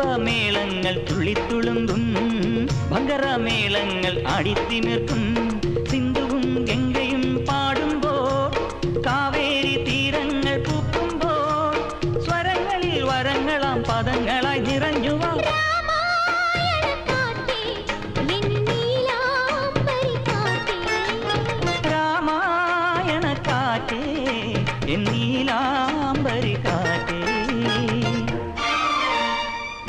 பம்ப மேளங்கள் துளி துளும்பும் பங்கர மேளங்கள் அடித்து நிற்கும். சிந்துவும் கெங்கையும் பாடும் போர் காவேரி தீரங்கள் பூக்கும் போர் ஸ்வரங்களில் வரங்களாம் பதங்களாய் நிறைஞ்சுவா. ராமாயண காற்றே என் நீலாம்பரி